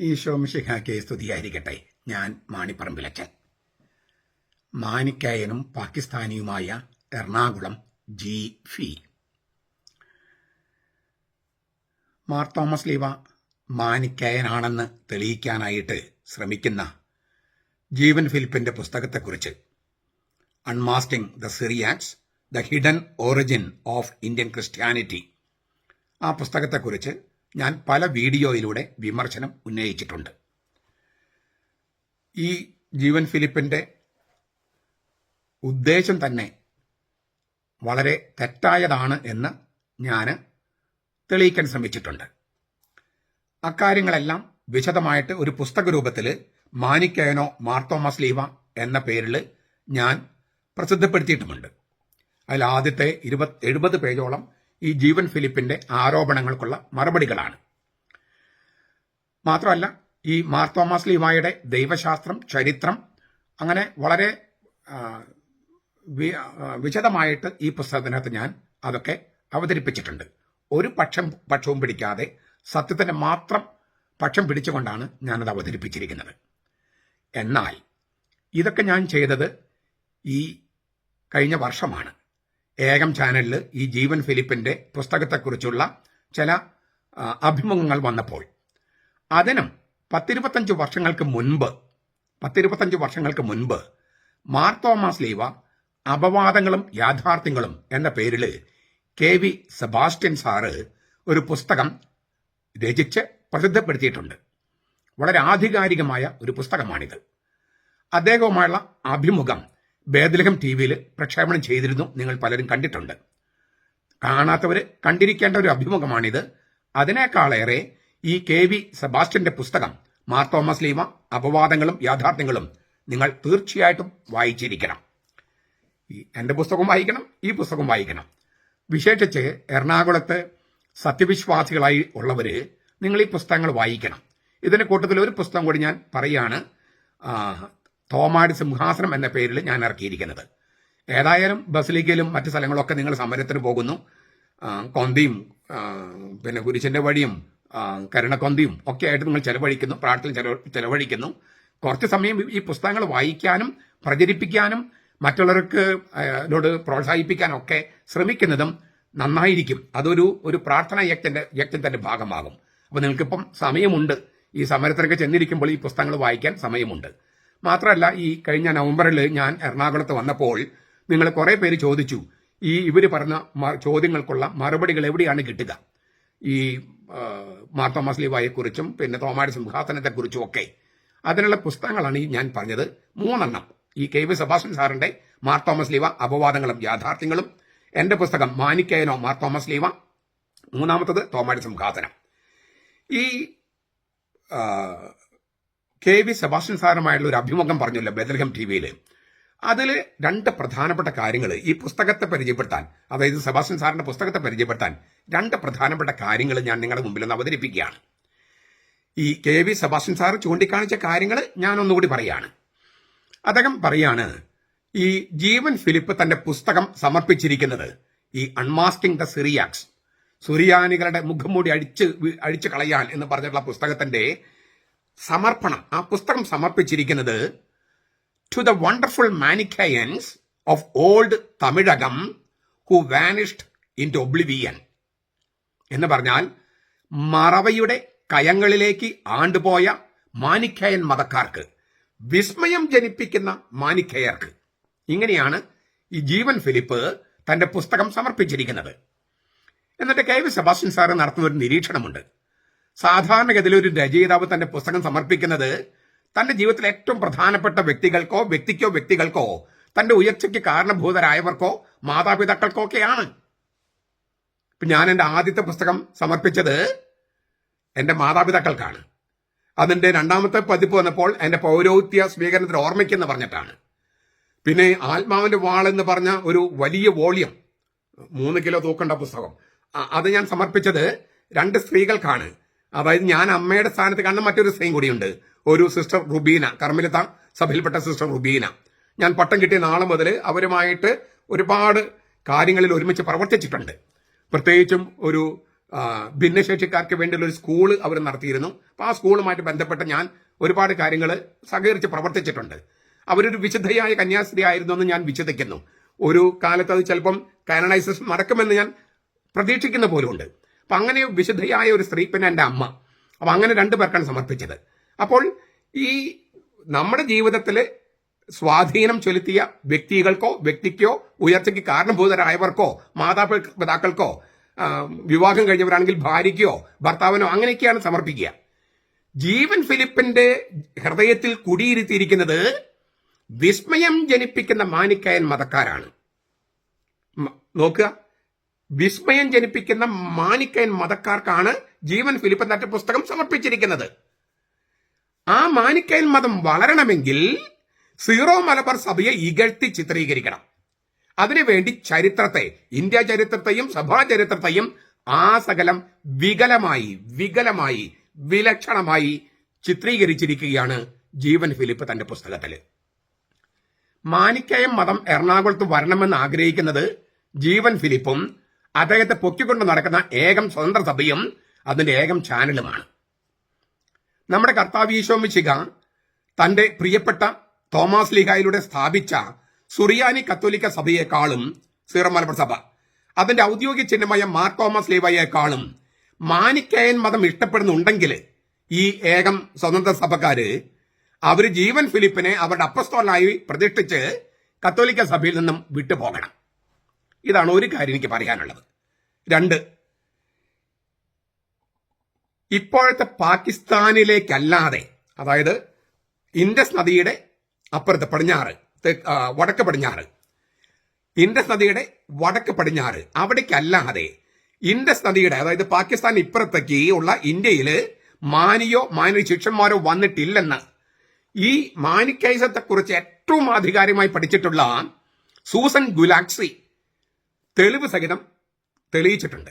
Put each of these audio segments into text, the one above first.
ഈശോ മിശിഹായ്ക്ക് സ്തുതിയായിരിക്കട്ടെ. ഞാൻ മാണിപ്പറമ്പിലച്ചൻ. മാനിക്കായനും പാകിസ്ഥാനിയുമായ എറണാകുളം ജി. ഫി. മാർ തോമസ് ലീവ മാനിക്കായനാണെന്ന് തെളിയിക്കാനായിട്ട് ശ്രമിക്കുന്ന ജീവൻ ഫിലിപ്പിന്റെ പുസ്തകത്തെക്കുറിച്ച്. Unmasking the Syriacs the hidden origin of Indian Christianity ആ പുസ്തകത്തെക്കുറിച്ച് ഞാൻ പല വീഡിയോയിലൂടെ വിമർശനം ഉന്നയിച്ചിട്ടുണ്ട്. ഈ ജീവൻ ഫിലിപ്പിന്റെ ഉദ്ദേശം തന്നെ വളരെ തെറ്റായതാണ് എന്ന് ഞാൻ തെളിയിക്കാൻ ശ്രമിച്ചിട്ടുണ്ട്. അക്കാര്യങ്ങളെല്ലാം വിശദമായിട്ട് ഒരു പുസ്തക രൂപത്തിൽ മാനിക്കേനോ മാർത്തോമസ് ലീവ എന്ന പേരിൽ ഞാൻ പ്രസിദ്ധപ്പെടുത്തിയിട്ടുമുണ്ട്. അതിൽ ആദ്യത്തെ ഇരുപത് എഴുപത് പേജോളം ഈ ജീവൻ ഫിലിപ്പിന്റെ ആരോപണങ്ങൾക്കുള്ള മറുപടികളാണ്. മാത്രമല്ല ഈ മാർത്തോമാസ് തോമസ് ലീവായുടെ ദൈവശാസ്ത്രം ചരിത്രം അങ്ങനെ വളരെ വിശദമായിട്ട് ഈ പുസ്തകത്തിനകത്ത് ഞാൻ അതൊക്കെ അവതരിപ്പിച്ചിട്ടുണ്ട്. ഒരു പക്ഷം പക്ഷവും പിടിക്കാതെ സത്യത്തിന് മാത്രം പക്ഷം പിടിച്ചുകൊണ്ടാണ് ഞാനത് അവതരിപ്പിച്ചിരിക്കുന്നത്. എന്നാൽ ഇതൊക്കെ ഞാൻ ചെയ്തത് ഈ കഴിഞ്ഞ വർഷമാണ്. ഏകം ചാനലിൽ ഈ ജീവൻ ഫിലിപ്പിന്റെ പുസ്തകത്തെക്കുറിച്ചുള്ള ചില അഭിമുഖങ്ങൾ വന്നപ്പോൾ. അതിനും പത്തിരുപത്തഞ്ച് വർഷങ്ങൾക്ക് മുൻപ് പത്തിരുപത്തഞ്ച് വർഷങ്ങൾക്ക് മുൻപ് മാർ തോമസ് ലീവ അപവാദങ്ങളും യാഥാർത്ഥ്യങ്ങളും എന്ന പേരിൽ കെ വി സെബാസ്റ്റ്യൻ സാറ് ഒരു പുസ്തകം രചിച്ച് പ്രസിദ്ധപ്പെടുത്തിയിട്ടുണ്ട്. വളരെ ആധികാരികമായ ഒരു പുസ്തകമാണിത്. അദ്ദേഹവുമായുള്ള അഭിമുഖം ബേദലഹം ടി വിയിൽ പ്രക്ഷേപണം ചെയ്തിരുന്നു നിങ്ങൾ പലരും കണ്ടിട്ടുണ്ട്. കാണാത്തവർ കണ്ടിരിക്കേണ്ട ഒരു അഭിമുഖമാണിത്. അതിനേക്കാളേറെ ഈ കെ വി സെബാസ്റ്റ്യന്റെ പുസ്തകം മാർ തോമസ് ലീമ അപവാദങ്ങളും യാഥാർത്ഥ്യങ്ങളും നിങ്ങൾ തീർച്ചയായിട്ടും വായിച്ചിരിക്കണം. ഈ പുസ്തകം വായിക്കണം ഈ പുസ്തകം വായിക്കണം. വിശേഷിച്ച് എറണാകുളത്ത് സത്യവിശ്വാസികളായി ഉള്ളവര് നിങ്ങൾ ഈ പുസ്തകങ്ങൾ വായിക്കണം. ഇതിന്റെ കൂട്ടത്തിൽ ഒരു പുസ്തകം കൂടി ഞാൻ പറയുകയാണ് ആ, തോമാടി സിംഹാസനം എന്ന പേരിൽ ഞാൻ ഇറക്കിയിരിക്കുന്നത്. ഏതായാലും ബസിലിക്കയിലും മറ്റു സ്ഥലങ്ങളൊക്കെ നിങ്ങൾ സമരത്തിന് പോകുന്നു. കൊന്തിയും പിന്നെ കുരിശിന്റെ വഴിയും കരുണക്കൊന്തിയും ഒക്കെ ആയിട്ട് നിങ്ങൾ ചെലവഴിക്കുന്നു പ്രാർത്ഥന ചെലവ- ചെലവഴിക്കുന്നു. കുറച്ച് സമയം ഈ പുസ്തകങ്ങൾ വായിക്കാനും പ്രചരിപ്പിക്കാനും മറ്റുള്ളവർക്ക് അതിനോട് നോട് പ്രോത്സാഹിപ്പിക്കാനൊക്കെ ശ്രമിക്കുന്നതും നന്നായിരിക്കും. അതൊരു ഒരു പ്രാർത്ഥനാ യജ്ഞന്റെ യജ്ഞത്തിന്റെ ഭാഗമാകും. അപ്പൊ നിങ്ങൾക്കിപ്പം സമയമുണ്ട്. ഈ സമരത്തിനൊക്കെ ചെന്നിരിക്കുമ്പോൾ ഈ പുസ്തകങ്ങൾ വായിക്കാൻ സമയമുണ്ട്. മാത്രമല്ല ഈ കഴിഞ്ഞ നവംബറിൽ ഞാൻ എറണാകുളത്ത് വന്നപ്പോൾ നിങ്ങൾ കുറേ പേര് ചോദിച്ചു ഈ ഇവർ പറഞ്ഞ ചോദ്യങ്ങൾക്കുള്ള മറുപടികൾ എവിടെയാണ് കിട്ടുക? ഈ ആ, മാർ തോമസ് ലീവായെക്കുറിച്ചും പിന്നെ തോമാരി സിംഹാസനത്തെക്കുറിച്ചും ഒക്കെ. അതിനുള്ള പുസ്തകങ്ങളാണ് ഈ ഞാൻ പറഞ്ഞത്. മൂന്നെണ്ണം. ഈ കെ വി സെബാസ്റ്റ്യൻ സാറിന്റെ മാർ തോമസ് ലീവ അപവാദങ്ങളും യാഥാർത്ഥ്യങ്ങളും. എന്റെ പുസ്തകം മാനിക്കയനോ മാർ തോമസ് ലീവ മൂന്നാമത്തത് തോമാരി സിംഹാസനം ഈ കെ വി സെബാസ്റ്റ്യൻ സാറുമായുള്ള ഒരു അഭിമുഖം പറഞ്ഞല്ലോ ബദൽഹം ടി വിയിൽ അതിൽ രണ്ട് പ്രധാനപ്പെട്ട കാര്യങ്ങൾ ഈ പുസ്തകത്തെ പരിചയപ്പെടുത്താൻ അതായത് സെബാസ്റ്റ്യൻ സാറിന്റെ പുസ്തകത്തെ പരിചയപ്പെടുത്താൻ രണ്ട് പ്രധാനപ്പെട്ട കാര്യങ്ങൾ ഞാൻ നിങ്ങളുടെ മുമ്പിൽ ഒന്ന് അവതരിപ്പിക്കുകയാണ്. ഈ കെ വി സെബാസ്റ്റ്യൻ സാർ ചൂണ്ടിക്കാണിച്ച കാര്യങ്ങൾ ഞാൻ ഒന്നുകൂടി പറയാണ്. അദ്ദേഹം പറയാണ് ഈ ജീവൻ ഫിലിപ്പ് തന്റെ പുസ്തകം സമർപ്പിച്ചിരിക്കുന്നത് ഈ അൺമാസ്കിംഗ് ദ സിറിയാക്സ് സുറിയാനികളുടെ മുഖം മൂടി അഴിച്ച് അഴിച്ചു കളയാൻ എന്ന് പറഞ്ഞിട്ടുള്ള പുസ്തകത്തിന്റെ സമർപ്പണം. ആ പുസ്തകം സമർപ്പിച്ചിരിക്കുന്നത് to the wonderful Manichaeans of old Tamilakam who vanished into oblivion എന്ന് പറഞ്ഞാൽ മറവയുടെ കയങ്ങളിലേക്ക് ആണ്ടുപോയ മാനിക്കയൻ മതക്കാർക്ക് വിസ്മയം ജനിപ്പിക്കുന്ന മാനിക്കയർക്ക്. ഇങ്ങനെയാണ് ഈ ജീവൻ ഫിലിപ്പ് തന്റെ പുസ്തകം സമർപ്പിച്ചിരിക്കുന്നത്. എന്നിട്ട് കെ വി സെബാസ്റ്റ്യൻ സാറ് നടത്തുന്ന ഒരു നിരീക്ഷണമുണ്ട്. സാധാരണഗതിയിൽ ഒരു രചയിതാവ് തന്റെ പുസ്തകം സമർപ്പിക്കുന്നത് തന്റെ ജീവിതത്തിൽ ഏറ്റവും പ്രധാനപ്പെട്ട വ്യക്തികൾക്കോ വ്യക്തിക്കോ വ്യക്തികൾക്കോ തന്റെ ഉയർച്ചയ്ക്ക് കാരണഭൂതരായവർക്കോ മാതാപിതാക്കൾക്കോ ഒക്കെയാണ് ഇപ്പൊ ഞാൻ എന്റെ ആദ്യത്തെ പുസ്തകം സമർപ്പിച്ചത് എന്റെ മാതാപിതാക്കൾക്കാണ്. അതിന്റെ രണ്ടാമത്തെ പതിപ്പ് വന്നപ്പോൾ എന്റെ പൗരോഹിത്യ സ്വീകരണത്തിൽ ഓർമ്മയ്ക്കെന്ന് പറഞ്ഞിട്ടാണ്. പിന്നെ ആത്മാവിന്റെ വാൾ എന്ന് പറഞ്ഞ ഒരു വലിയ വോളിയം മൂന്ന് കിലോ തൂക്കേണ്ട പുസ്തകം അത് ഞാൻ സമർപ്പിച്ചത് രണ്ട് സ്ത്രീകൾക്കാണ്. അതായത് ഞാൻ അമ്മയുടെ സ്ഥാനത്ത് കാണുന്ന മറ്റൊരു സ്ത്രീയും കൂടിയുണ്ട്. ഒരു സിസ്റ്റർ റുബീന കർമ്മിലത്ത സഭയിൽപ്പെട്ട സിസ്റ്റർ റുബീന. ഞാൻ പട്ടം കിട്ടിയ നാളെ മുതൽ അവരുമായിട്ട് ഒരുപാട് കാര്യങ്ങളിൽ ഒരുമിച്ച് പ്രവർത്തിച്ചിട്ടുണ്ട്. പ്രത്യേകിച്ചും ഒരു ഭിന്നശേഷിക്കാർക്ക് വേണ്ടിയുള്ള ഒരു സ്കൂൾ അവർ നടത്തിയിരുന്നു. അപ്പോൾ ആ സ്കൂളുമായിട്ട് ബന്ധപ്പെട്ട് ഞാൻ ഒരുപാട് കാര്യങ്ങൾ സഹകരിച്ച് പ്രവർത്തിച്ചിട്ടുണ്ട്. അവരൊരു വിശുദ്ധയായ കന്യാസ്ത്രീ ആയിരുന്നു എന്ന് ഞാൻ വിശ്വസിക്കുന്നു. ഒരു കാലത്ത് അത് ചിലപ്പം കാനണൈസേഷൻ നടക്കുമെന്ന് ഞാൻ പ്രതീക്ഷിക്കുന്ന പോലുമുണ്ട്. അപ്പം അങ്ങനെ വിശുദ്ധയായ ഒരു സ്ത്രീ പിന്നെ എന്റെ അമ്മ. അപ്പം അങ്ങനെ രണ്ടു പേർക്കാണ് സമർപ്പിച്ചത്. അപ്പോൾ ഈ നമ്മുടെ ജീവിതത്തിൽ സ്വാധീനം ചെലുത്തിയ വ്യക്തികൾക്കോ വ്യക്തിക്കോ ഉയർച്ചയ്ക്ക് കാരണഭൂതരായവർക്കോ മാതാപിതാക്കൾക്കോ വിവാഹം കഴിഞ്ഞവരാണെങ്കിൽ ഭാര്യയ്ക്കോ ഭർത്താവിനോ അങ്ങനെയൊക്കെയാണ് സമർപ്പിക്കുക. ജീവൻ ഫിലിപ്പിന്റെ ഹൃദയത്തിൽ കുടിയിരുത്തിയിരിക്കുന്നത് വിസ്മയം ജനിപ്പിക്കുന്ന മാനിക്കയൻ മതക്കാരാണ്. നോക്കുക. വിസ്മയം ജനിപ്പിക്കുന്ന മാനിക്കയൻ മതക്കാർക്കാണ് ജീവൻ ഫിലിപ്പ് എന്ന പുസ്തകം സമർപ്പിച്ചിരിക്കുന്നത്. ആ മാനിക്കയൻ മതം വളരണമെങ്കിൽ സീറോ മലബാർ സഭയെ ഇകഴ്ത്തി ചിത്രീകരിക്കണം. അതിനുവേണ്ടി ചരിത്രത്തെ ഇന്ത്യ ചരിത്രത്തെയും സഭാ ചരിത്രത്തെയും ആ സകലം വികലമായി വികലമായി വിലക്ഷണമായി ചിത്രീകരിച്ചിരിക്കുകയാണ് ജീവൻ ഫിലിപ്പ് തന്റെ പുസ്തകത്തിൽ മാനിക്കയം മതം എറണാകുളത്ത് വരണമെന്ന് ആഗ്രഹിക്കുന്നത് ജീവൻ ഫിലിപ്പും അദ്ദേഹത്തെ പൊക്കിക്കൊണ്ട് നടക്കുന്ന ഏകം സ്വതന്ത്ര സഭയും അതിന്റെ ഏകം ചാനലുമാണ്. നമ്മുടെ കർത്താവ് ഈശോമിശിക തന്റെ പ്രിയപ്പെട്ട തോമസ് ലീഹായിലൂടെ സ്ഥാപിച്ച സുറിയാനി കത്തോലിക്ക സഭയെക്കാളും സീറോ മലബാർ സഭ അതിന്റെ ഔദ്യോഗിക ചിഹ്നമായ മാർ തോമസ് ലീവയേക്കാളും മാനിക്കയൻ മതം ഇഷ്ടപ്പെടുന്നുണ്ടെങ്കിൽ ഈ ഏകം സ്വതന്ത്ര സഭക്കാര് അവർ ജീവൻ ഫിലിപ്പിനെ അവരുടെ അപ്പസ്തോലായി പ്രതിഷ്ഠിച്ച് കത്തോലിക്ക സഭയിൽ നിന്നും വിട്ടുപോകണം. ഇതാണ് ഒരു കാര്യം എനിക്ക് പറയാനുള്ളത്. രണ്ട്. ഇപ്പോഴത്തെ പാകിസ്ഥാനിലേക്കല്ലാതെ അതായത് ഇൻഡസ് നദിയുടെ അപ്പുറത്ത് പടിഞ്ഞാറ് വടക്ക് പടിഞ്ഞാറ് ഇൻഡസ് നദിയുടെ വടക്ക് പടിഞ്ഞാറ് അവിടേക്കല്ലാതെ ഇൻഡസ് നദിയുടെ അതായത് പാകിസ്ഥാൻ ഇപ്പുറത്തേക്ക് ഉള്ള ഇന്ത്യയിൽ മാനിയോ മാനിയ ശിക്ഷന്മാരോ വന്നിട്ടില്ലെന്ന് ഈ മാനിക്കൈസത്തെക്കുറിച്ച് ഏറ്റവും ആധികാരികമായി പഠിച്ചിട്ടുള്ള സൂസൻ ഗുലാക്സി തെളിവ് സഹിതം തെളിയിച്ചിട്ടുണ്ട്.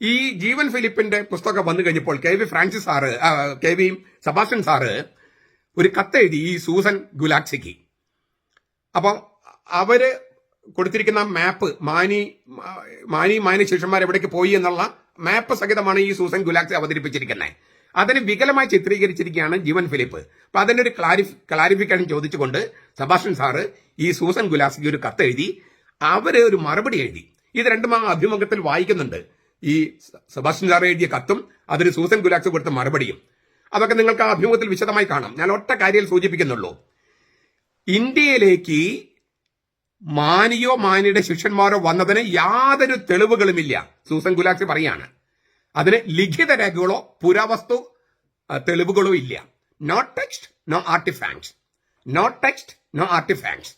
ഈ ജീവൻ ഫിലിപ്പിന്റെ പുസ്തകം വന്നു കഴിഞ്ഞപ്പോൾ K V Francis sir K V Sebastian sir ഒരു കത്തെഴുതി ഈ സൂസൻ ഗുലാക്സിക്ക്. അപ്പം അവർ കൊടുത്തിരിക്കുന്ന മാപ്പ് മാനി മാനി മാനി ശിഷ്യന്മാർ എവിടേക്ക് പോയി എന്നുള്ള മാപ്പ് സഹിതമാണ് ഈ സൂസൻ ഗുലാക്സി അവതരിപ്പിച്ചിരിക്കുന്നത്. അതിന് വികലമായി ചിത്രീകരിച്ചിരിക്കുകയാണ് ജീവൻ ഫിലിപ്പ്. അപ്പൊ അതിന്റെ ഒരു ക്ലാരിഫ് ക്ലാരിഫിക്കേഷൻ ചോദിച്ചുകൊണ്ട് സബാഷൻ സാറ് ഈ സൂസൻ ഗുലാസിക്ക് ഒരു കത്ത് എഴുതി അവർ ഒരു മറുപടി എഴുതി. ഇത് രണ്ടും ആ അഭിമുഖത്തിൽ വായിക്കുന്നുണ്ട്. ഈ സെബാസ്റ്റ്യൻ സാർ എഴുതിയ കത്തും അതിന് സൂസൻ ഗുലാക്സ് കൊടുത്ത മറുപടിയും. അതൊക്കെ നിങ്ങൾക്ക് ആ അഭിമുഖത്തിൽ വിശദമായി കാണാം. ഞാൻ ഒറ്റ കാര്യം സൂചിപ്പിക്കുന്നുള്ളൂ. ഇന്ത്യയിലേക്ക് മാനിയോ മാനിയുടെ ശിഷ്യന്മാരോ വന്നതിന് യാതൊരു തെളിവുകളുമില്ല സൂസൻ ഗുലാക്സ് പറയാണ്. അതിന് ലിഖിത രേഖകളോ പുരാവസ്തു തെളിവുകളോ ഇല്ല. No text no artifacts no text no artifacts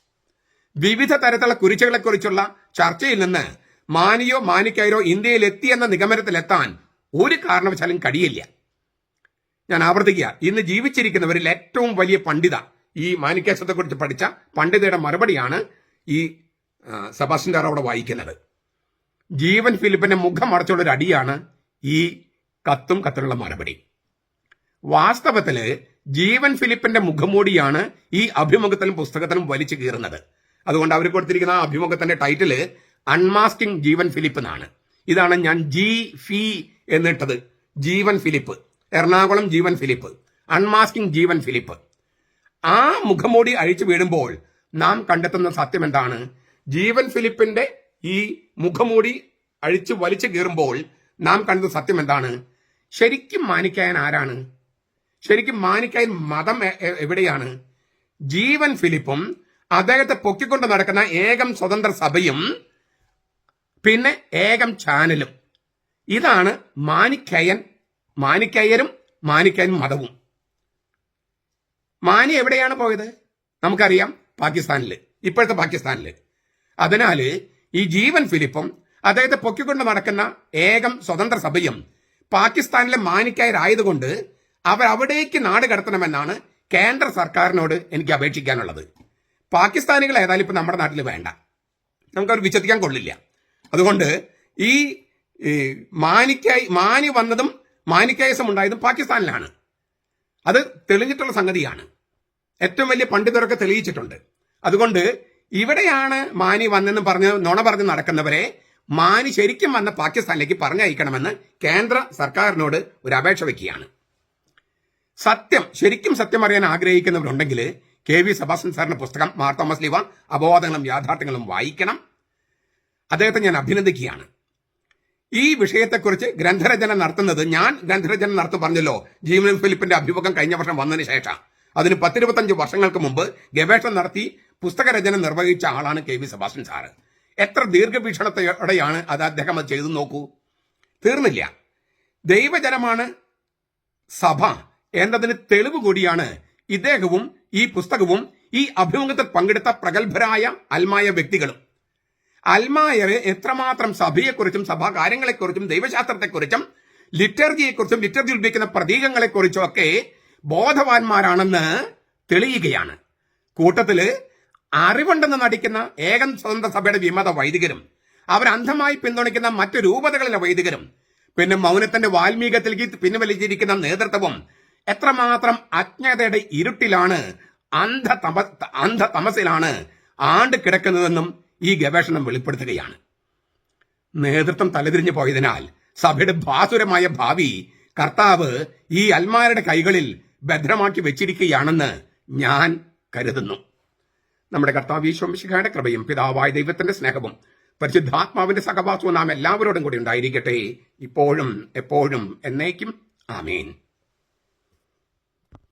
വിവിധ തരത്തിലുള്ള കുരിശുകളെ കുറിച്ചുള്ള ചർച്ചയിൽ നിന്ന് മാനിയോ മാനിക്കൈരോ ഇന്ത്യയിൽ എത്തി എന്ന നിഗമനത്തിലെത്താൻ ഒരു കാരണവശാലും കഴിയില്ല. ഞാൻ ആവർത്തിക്കുക. ഇന്ന് ജീവിച്ചിരിക്കുന്നവരിൽ ഏറ്റവും വലിയ പണ്ഡിത ഈ മാനിക്കേശത്തെ കുറിച്ച് പഠിച്ച പണ്ഡിതയുടെ മറുപടിയാണ് ഈ സബാസിൻഡാർ അവിടെ വായിക്കുന്നത്. ജീവൻ ഫിലിപ്പിന്റെ മുഖം അടച്ചുള്ള ഒരു അടിയാണ് ഈ കത്തും കത്തിനുള്ള മറുപടി. വാസ്തവത്തിൽ ജീവൻ ഫിലിപ്പിന്റെ മുഖംമൂടിയാണ് ഈ അഭിമുഖത്തിലും പുസ്തകത്തിലും വലിച്ചു കീറുന്നത്. അതുകൊണ്ട് അവർ കൊടുത്തിരിക്കുന്ന ആ അഭിമുഖത്തിന്റെ ടൈറ്റിൽ അൺമാസ്കിംഗ് ജീവൻ ഫിലിപ്പ് എന്നാണ്. ഇതാണ് ഞാൻ ജി ഫി എന്നിട്ടത്. Jeevan Philip. Ernakulam Jeevan Philip. Unmasking Jeevan Philip. ആ മുഖംമൂടി അഴിച്ചു വീഴുമ്പോൾ നാം കണ്ടെത്തുന്ന സത്യം എന്താണ്? ജീവൻ ഫിലിപ്പിന്റെ ഈ മുഖംമൂടി അഴിച്ചു വലിച്ചു കീറുമ്പോൾ നാം കണ്ടത് സത്യം എന്താണ്? ശരിക്കും മാനിക്കായൻ ആരാണ്? ശരിക്കും മാനിക്കായൻ മതം എവിടെയാണ്? ജീവൻ ഫിലിപ്പും അദ്ദേഹത്തെ പൊക്കിക്കൊണ്ട് നടക്കുന്ന ഏകം സ്വതന്ത്ര സഭയും പിന്നെ ഏകം ചാനലും. ഇതാണ് മാനിക്കയൻ മാനിക്കയ്യരും മാനിക്കയൻ മതവും. മാനി എവിടെയാണ് പോയത്? നമുക്കറിയാം പാകിസ്ഥാനിൽ ഇപ്പോഴത്തെ പാകിസ്ഥാനിൽ അതിനാല് ഈ ജീവൻ ഫിലിപ്പും അദ്ദേഹത്തെ പൊക്കിക്കൊണ്ട് നടക്കുന്ന ഏകം സ്വതന്ത്ര സഭയും പാകിസ്ഥാനിലെ മാനിക്കായരായതുകൊണ്ട് അവർ അവിടേക്ക് നാട് കടത്തണമെന്നാണ് കേന്ദ്ര സർക്കാരിനോട് എനിക്ക് അപേക്ഷിക്കാനുള്ളത്. പാകിസ്ഥാനികൾ ഏതായാലും ഇപ്പം നമ്മുടെ നാട്ടിൽ വേണ്ട. നമുക്കവർ വിശ്വസിക്കാൻ കൊള്ളില്ല. അതുകൊണ്ട് ഈ മാനിക്കായി മാനി വന്നതും മാനിക്കായസം ഉണ്ടായതും പാകിസ്ഥാനിലാണ്. അത് തെളിഞ്ഞിട്ടുള്ള സംഗതിയാണ്. ഏറ്റവും വലിയ പണ്ഡിതരൊക്കെ തെളിയിച്ചിട്ടുണ്ട്. അതുകൊണ്ട് ഇവിടെയാണ് മാനി വന്നെന്ന് പറഞ്ഞ് നുണ പറഞ്ഞ് നടക്കുന്നവരെ മാനി ശരിക്കും വന്ന പാകിസ്ഥാനിലേക്ക് പറഞ്ഞയക്കണമെന്ന് കേന്ദ്ര സർക്കാരിനോട് ഒരു അപേക്ഷ വയ്ക്കുകയാണ് സത്യം ശരിക്കും സത്യം അറിയാൻ ആഗ്രഹിക്കുന്നവരുണ്ടെങ്കിൽ കെ വി സബാസൻ സാറിന്റെ പുസ്തകം മാർ തോമസ് ലിവ അപവാദങ്ങളും യാഥാർത്ഥ്യങ്ങളും വായിക്കണം. അദ്ദേഹത്തെ ഞാൻ അഭിനന്ദിക്കുകയാണ്. ഈ വിഷയത്തെക്കുറിച്ച് ഗ്രന്ഥരചന നടത്തുന്നത് ഞാൻ ഗ്രന്ഥരചന നടത്തു പറഞ്ഞല്ലോ. ജീവൻ ഫിലിപ്പിന്റെ അഭിമുഖം കഴിഞ്ഞ വർഷം വന്നതിന് ശേഷം. അതിന് പത്തിരുപത്തഞ്ച് വർഷങ്ങൾക്ക് മുമ്പ് ഗവേഷണം നടത്തി പുസ്തകരചന നിർവഹിച്ച ആളാണ് കെ വി സബാസൻ സാറ്. എത്ര ദീർഘവീക്ഷണത്തോടെയാണ് അത് അദ്ദേഹം അത് ചെയ്തു നോക്കൂ. തീർന്നില്ല. ദൈവജനമാണ് സഭ എന്നതിന് തെളിവ് കൂടിയാണ് ഇദ്ദേഹവും ഈ പുസ്തകവും ഈ അഭിമുഖത്തിൽ പങ്കെടുത്ത പ്രഗത്ഭരായ അൽമായ വ്യക്തികളും. അൽമായരെ എത്രമാത്രം സഭയെക്കുറിച്ചും സഭാ കാര്യങ്ങളെക്കുറിച്ചും ദൈവശാസ്ത്രത്തെക്കുറിച്ചും ലിറ്റർജിയെക്കുറിച്ചും ലിറ്റർജി ഉപയോഗിക്കുന്ന പ്രതീകങ്ങളെക്കുറിച്ചും ഒക്കെ ബോധവാന്മാരാണെന്ന് തെളിയുകയാണ്. കൂട്ടത്തിൽ അറിവുണ്ടെന്ന് നടിക്കുന്ന ഏകൻ സ്വതന്ത്ര സഭയുടെ വിമത വൈദികരും അവരന്ധമായി പിന്തുണയ്ക്കുന്ന മറ്റു രൂപതകളിലെ വൈദികരും പിന്നെ മൗനത്തിന്റെ വാൽമീകത്തിലേക്ക് പിൻവലിച്ചിരിക്കുന്ന നേതൃത്വവും എത്രമാത്രം അജ്ഞതയുടെ ഇരുട്ടിലാണ് അന്ധ തമ അന്ധ തമസിലാണ് ആണ്ട് കിടക്കുന്നതെന്നും ഈ ഗവേഷണം വെളിപ്പെടുത്തുകയാണ്. നേതൃത്വം തലതിരിഞ്ഞു പോയതിനാൽ സഭയുടെ ഭാസുരമായ ഭാവി കർത്താവ് ഈ അൽമാരുടെ കൈകളിൽ ഭദ്രമാക്കി വെച്ചിരിക്കുകയാണെന്ന് ഞാൻ കരുതുന്നു. നമ്മുടെ കർത്താവ് ഈശോമിശിഖയുടെ കൃപയും പിതാവായ ദൈവത്തിന്റെ സ്നേഹവും പരിശുദ്ധാത്മാവിന്റെ സഹവാസവും നാം എല്ലാവരോടും കൂടി ഉണ്ടായിരിക്കട്ടെ. ഇപ്പോഴും എപ്പോഴും എന്നേക്കും. ആമേൻ.